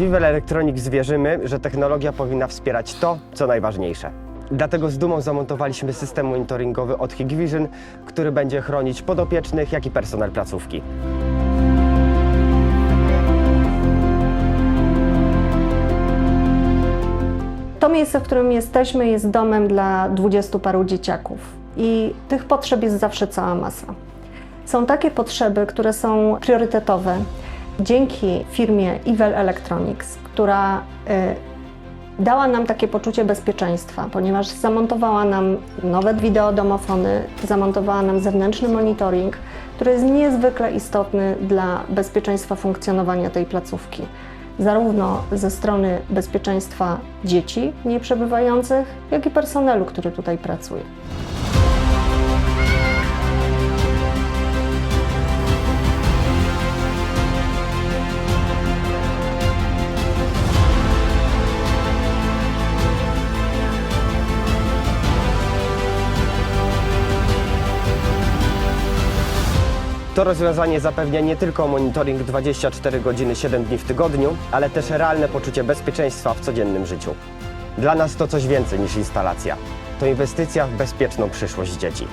Iwel Electronics wierzymy, że technologia powinna wspierać to, co najważniejsze. Dlatego z dumą zamontowaliśmy system monitoringowy od Hikvision, który będzie chronić podopiecznych, jak i personel placówki. To miejsce, w którym jesteśmy, jest domem dla dwudziestu paru dzieciaków i tych potrzeb jest zawsze cała masa. Są takie potrzeby, które są priorytetowe. Dzięki firmie Ivel Electronics, która y, dała nam takie poczucie bezpieczeństwa, ponieważ zamontowała nam nowe wideodomofony, zamontowała nam zewnętrzny monitoring, który jest niezwykle istotny dla bezpieczeństwa funkcjonowania tej placówki. Zarówno ze strony bezpieczeństwa dzieci w niej przebywających, jak i personelu, który tutaj pracuje. To rozwiązanie zapewnia nie tylko monitoring 24 godziny 7 dni w tygodniu, ale też realne poczucie bezpieczeństwa w codziennym życiu. Dla nas to coś więcej niż instalacja. To inwestycja w bezpieczną przyszłość dzieci.